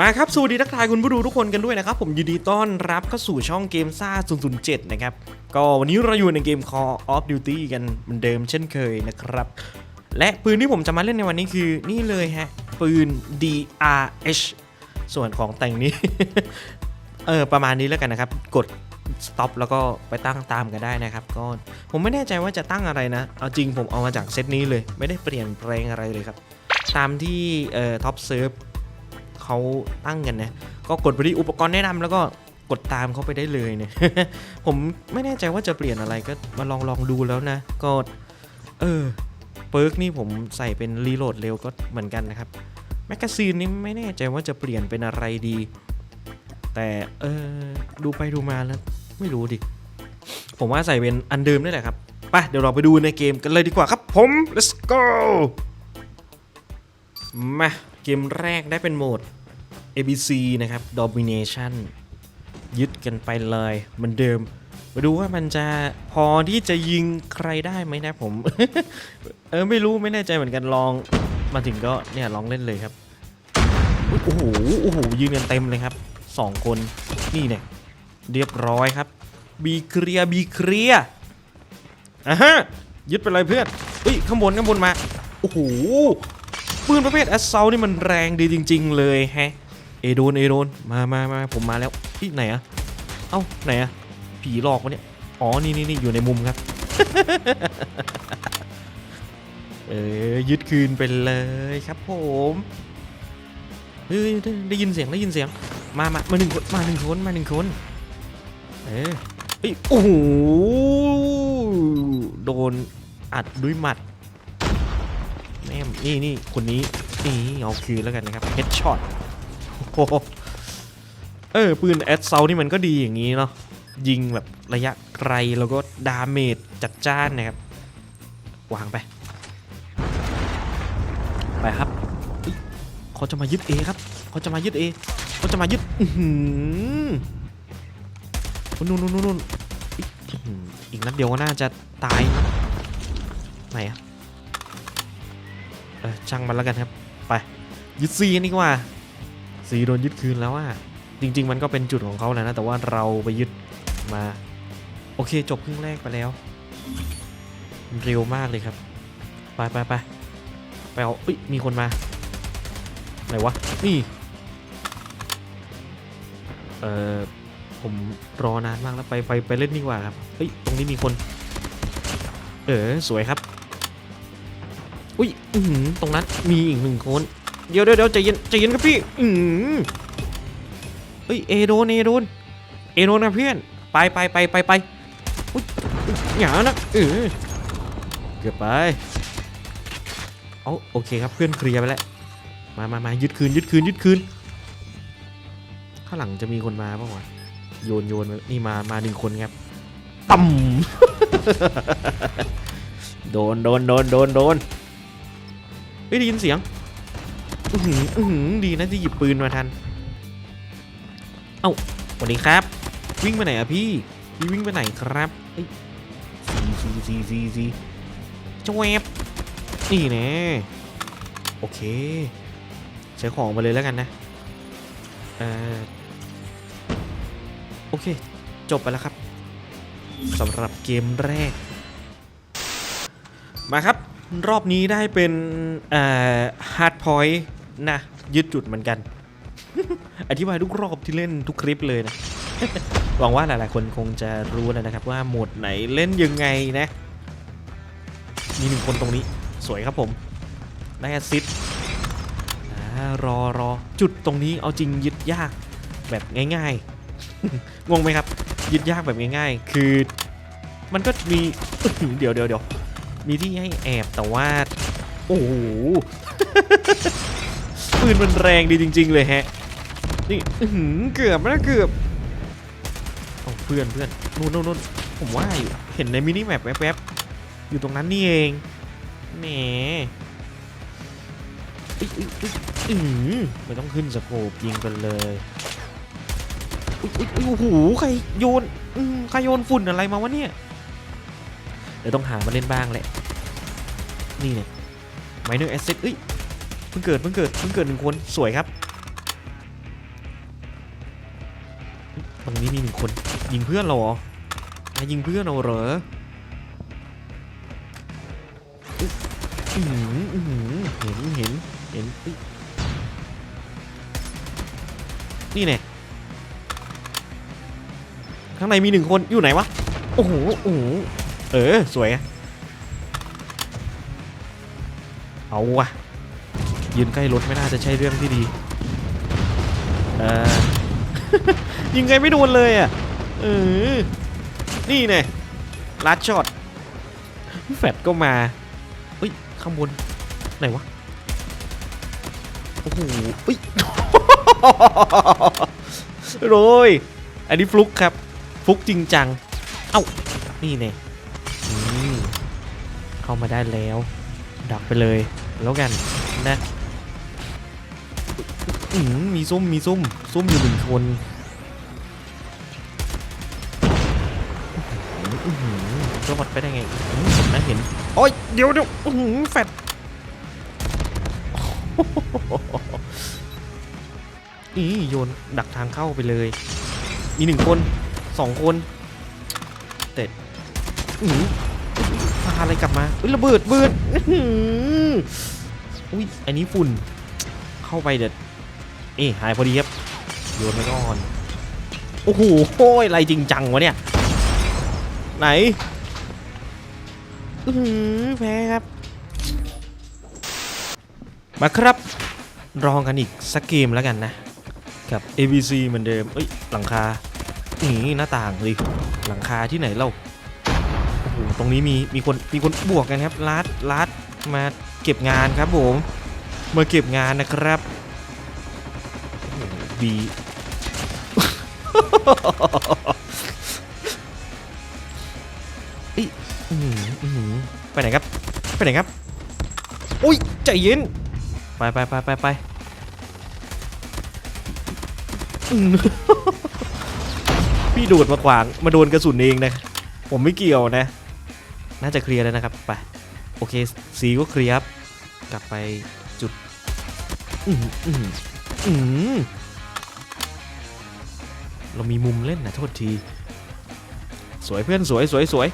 มาครับสวัสดีทักทายคุณผู้ดูทุกคนกันด้วยนะครับ ผมยินดีต้อนรับเข้าสู่ช่องเกมซ่า 007 นะครับ ก็วันนี้เราอยู่ในเกม Call of Duty กันเหมือนเดิมเช่นเคยนะครับ และปืนที่ผมจะมาเล่นในวันนี้คือนี่เลยฮะ ปืน DRH ส่วนของแต่งนี้ เออ ประมาณนี้แล้วกันนะครับ กด stop แล้วก็ไปตั้งตามกันได้นะครับ ก็ผมไม่แน่ใจว่าจะตั้งอะไรนะ เอาจริงผมเอามาจากเซตนี้เลย ไม่ได้เปลี่ยนแปลงอะไรเลยครับ ตามที่เอ่อท็อปเซิร์ฟ เขาตั้งกันนะ ก็กดไปที่อุปกรณ์แนะนำแล้วก็กดตามเขาไปได้เลยเนี่ย ผมไม่แน่ใจว่าจะเปลี่ยนอะไรก็มาลองลองดูแล้วนะ ก็เออเปิร์กนี่ผมใส่เป็นรีโหลดเร็วก็เหมือนกันนะครับ แมกกาซีนนี่ไม่แน่ใจว่าจะเปลี่ยนเป็นอะไรดี แต่เออดูไปดูมาแล้วไม่รู้ดิ ผมว่าใส่เป็นอันเดิมนี่แหละครับไปเดี๋ยวเราไปดูในเกมกันเลยดีกว่าครับผม let's go มา เกมแรกได้เป็นโหมด ABC นะครับ Domination ยึดกันไปเลยเหมือนเดิม มาดูว่ามันจะพอที่จะยิงใครได้ไหมนะผม เออไม่รู้ไม่แน่ใจเหมือนกันลอง มาถึงก็เนี่ยลองเล่นเลยครับโอ้โหโอ้โหยิงกันเต็มเลยครับสองคนนี่เนี่ยเรียบร้อยครับ บีเคลียบีเคลียอะฮะยึดไปเลยเพื่อนอุ้ยข้างบนข้างบนมาโอ้โห ปืนประเภทแอสเซลนี่มันแรงดีจริง ๆ เลยแฮะเอโดนเอโดนมามามาผมมาแล้วที่ไหนอะเอ้าไหนอะผีหลอกวะเนี่ยอ๋อนี่นี่นี่อยู่ในมุมครับเออยึดคืนไปเลยครับผมเฮ้ยได้ยินเสียงได้ยินเสียงมามามาหนึ่งคนมาหนึ่งคนมาหนึ่งคนเออเอ้ยโอ้โหโดนอัดด้วยหมัด มนี่นี่คนนี้นี่เอาคืนแล้วกันนะครับเฮดช็อตโอ้โหเออปืนแอดเซลนี่มันก็ดีอย่างนี้เนาะยิงแบบระยะไกลแล้วก็ดาเมจจัดจ้านนะครับวางไป ไปครับเขาจะมายึดเอครับเขาจะมายึดเอเขาจะมายึดอือหือนู่นนู่นนู่นอีกนัดเดียวก็น่าจะตายนะไหนอะ เออช่างมันแล้วกันครับ ไปยึดซีกันดีกว่าซีโดนยึดคืนแล้วอะจริง ๆ มันก็เป็นจุดของเขาแหละนะแต่ว่าเราไปยึดมา โอเคจบครึ่งแรกไปแล้ว เร็วมากเลยครับ ไปไปไปไปเอาเอ้ยมีคนมาอะไหนวะนี่เอ่อผมรอนานมากแล้วไปไปไปเล่นดีกว่าครับเฮ้ยตรงนี้มีคน เออสวยครับ อุ้ยอืตรงนั้นมีอีกหนึ่งคนเดี๋ยวเดี๋ยวเดี๋ยวใจเย็นใจเย็นครับพี่ อืออเฮ้ยเอโดนเอโดนเอโดนนะเพื่อน ไปไปไปไปไปอุ้ยหยานะเออเกือบไปเอาโอเคครับเพื่อนเคลียร์ไปแล้ว มามามายึดคืนยึดคืนยึดคืน ข้างหลังจะมีคนมาป่าวะโยนโยนนี่มามาหนึ่งคนครับต่ำโดนโดนโดนโดนโดน ฮ้ยได้ยินเสียงอือหืออือหือดีนะที่หยิบปืนมาทัน เอ้าสวัสดีครับ วิ่งไปไหนอะพี่พี่วิ่งไปไหนครับเอ้ยซีซีซีซีซีจวบนี่แน่โอเค ใช้ของมาเลยแล้วกันนะเออโอเค จบไปแล้วครับสำหรับเกมแรก มาครับ รอบนี้ได้เป็นฮาร์ดพอยต์นะ ยึดจุดเหมือนกัน อธิบายทุกรอบที่เล่นทุกคลิปเลยนะ หวังว่าหลายๆ คนคงจะรู้แล้วนะครับว่าโหมดไหนเล่นยังไงนะ มีหนึ่งคนตรงนี้สวยครับผม ได้แอซิสรอรอจุดตรงนี้เอาจริงยึดยากแบบง่ายๆ งงไหมครับ ยึดยากแบบง่ายๆ คือมันก็มีเดี๋ยวเดี๋ยวเดี๋ยว มีที่ให้แอบแต่ว่า โอ้โหปืนมันแรงดีจริง ๆ เลยแฮะ นี่เกือบนะเกือบเอาเพื่อนเพื่อนนู่นนู่นผมว่าอยู่เห็นในมินิแมปแวบๆอยู่ตรงนั้นนี่เองแหมอืมไม่ต้องขึ้นสโคปยิงกันเลยอุ๊ยอุ๊ยอุ๊ยโอ้โหใครโยนใครโยนฝุ่นอะไรมาวะเนี่ย เดี๋ยวต้องหามาเล่นบ้างแหละ นี่เนี่ยไมเนอร์แอสเซทเอ้ยเพิ่งเกิดเพิ่งเกิดเพิ่งเกิดหนึ่งคนสวยครับตรงนี้มีหนึ่งคนยิงเพื่อนเราเหรอยิงเพื่อนเราเหรอหืมเห็นเห็นเห็นนี่เนี่ยข้างในมีหนึ่งคนอยู่ไหนวะ โอ้โห โอ้ เออ สวย เอาวะยืนใกล้รถไม่น่าจะใช่เรื่องที่ดี เออ ยิงไงไม่โดนเลยอะ เออ นี่ไงลัดช็อต แฟดก็มาเฮ้ย ข้างบน ไหนวะ โอ้โหเฮ้ยโรยอันนี้ฟลุกครับ ฟลุกจริงจัง เอ้า นี่ไง เข้ามาได้แล้ว ดักไปเลยแล้วกันนะมมีซุ่มมีซุ่มซุ่มอยู่หนึ่งคนอื้อหือรอดไปได้ไงอื้อเห็นะเห็น โอ้ย เดี๋ยวเดี๋ยวแฟดนี่โยนดักทางเข้าไปเลย มีหนึ่งคนสองคน เต็ด อื้อะไรกลับมาอุ้ยระเบิดเบิดอื้มอุ้ยอันนี้ฝุ่น เข้าไปเด็ดเอ้หายพอดีครับโยนไปก่อนโอ้โหโอ้ยอะไรจริงจังวะเนี่ย ไหนอื้อหือแพ้ครับ มาครับรองกันอีกสักเกมแล้วกันนะ กับ ABC เหมือนเดิมเอ้ยหลังคานี่หน้าต่างเลยหลังคาที่ไหนเล่า ตรงนี้มีมีคนมีคนบวกกันครับลัดลัดมาเก็บงานครับผมมาเก็บงานนะครับบีไปไหนครับไปไหนครับอุ้ยใจเย็นไปไปไปไปไปพี่โดดมาขวางมาโดนกระสุนเองนะ ผมไม่เกี่ยวนะ น่าจะเคลียร์แล้วนะครับไปโอเคสีก็เคลียร์ครับกลับไปจุดอือหืออือหืออื้อหือเรามีมุมเล่นนะโทษที สวยเพื่อนสวยสวยสวย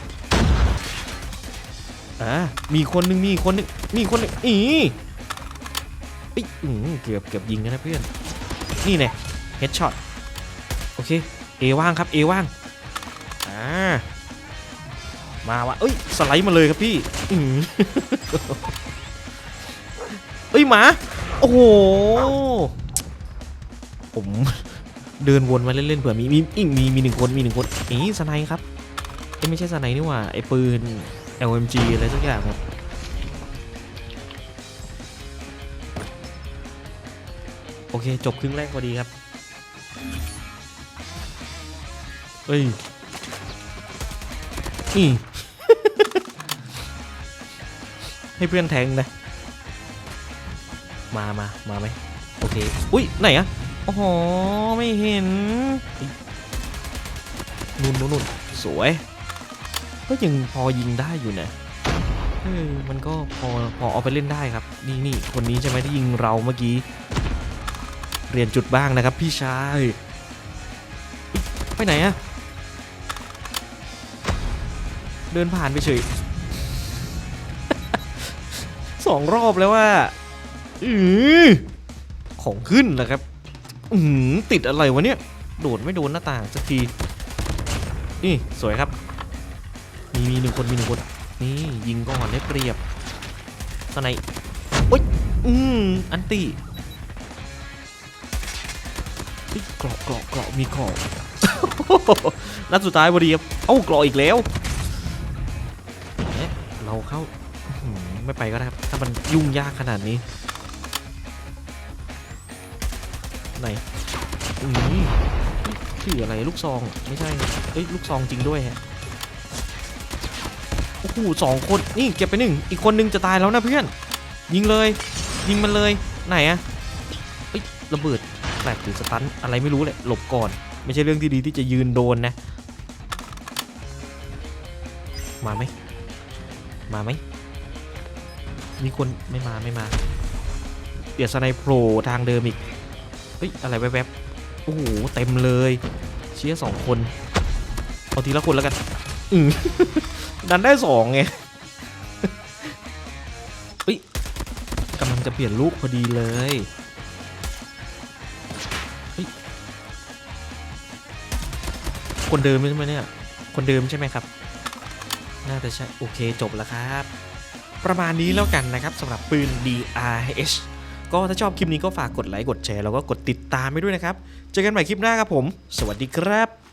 อ่ามีคนหนึ่งมีคนหนึ่งมีคนหนึ่งอีเอ้ยอืมเกือบเกือบยิงกันนะเพื่อน นี่แน่เฮดช็อตโอเคเอว่างครับเอว่าง มาวะเอ้ยสไลด์มาเลยครับพี่อืมเอ้ยหมาโอ้โหผมเดินวนมาเล่นๆเผื่อมีมีอีกมีมีหนึ่งคนมีหนึ่งคนเอ้ยสไนด์ครับเอ้ยไม่ใช่สไนด์นี่หว่าไอ้ปืน LMG อะไรสักอย่างครับโอเค จบครึ่งแรกพอดีครับเอ้ยนี่ ให้เพื่อนแทงนะ มามามาไหมโอเค อุ้ยไหนอะโอ้โห ไม่เห็นนู่นนู่นสวย ก็ยังพอยิงได้อยู่นะเออมันก็พอพอเอาไปเล่นได้ครับ นี่นี่คนนี้ใช่ไหมที่ยิงเราเมื่อกี้ เรียนจุดบ้างนะครับ พี่ชาย ไปไหนอะเดินผ่านไปเฉย สองรอบแล้วว่าอือของขึ้นเหรอครับ อือติดอะไรวะเนี่ย โดดไม่โดนหน้าต่างสักที นี่สวยครับ มีมีหนึ่งคนมีหนึ่งคน นี่ยิงก่อนได้เปรียบสไนป์โอ๊ยอืมอันตีเฮ้ยเกราะเกราะเกราะมีเกราะนัดสุดท้ายพอดีครับ เอ้าเกราะอีกแล้วเอ๊ะเราเข้าอื้อหือ ไม่ไปก็ได้ครับ ถ้ามันยุ่งยากขนาดนี้ไหนอืมถืออะไรลูกซองไม่ใช่เอ้ยลูกซองจริงด้วยฮะโอ้โหสองคนนี่เก็บไปหนึ่งอีกคนนึงจะตายแล้วนะเพื่อน ยิงเลย ยิงมันเลยไหนอะเอ้ยระเบิดแฟลชหรือสตันอะไรไม่รู้เลยหลบก่อน ไม่ใช่เรื่องที่ดีที่จะยืนโดนนะ มาไหมมาไหม มีคนไม่มาไม่มา เดี๋ยวสไนโผล่ทางเดิมอีก เฮ้ย อะไรแวบๆ โอ้โห เต็มเลย เชียร์สองคน เอาทีละคนแล้วกัน อืมดันได้สองไงเฮ้ยกำลังจะเปลี่ยนลูกพอดีเลยเฮ้ยคนเดิมใช่ไหมเนี่ย คนเดิมใช่ไหมครับ น่าจะใช่ โอเคจบแล้วครับ ประมาณนี้แล้วกันนะครับสำหรับปืน DRH ก็ถ้าชอบคลิปนี้ก็ฝากกดไลค์กดแชร์แล้วก็กดติดตามไปด้วยนะครับ เจอกันใหม่คลิปหน้าครับผม สวัสดีครับ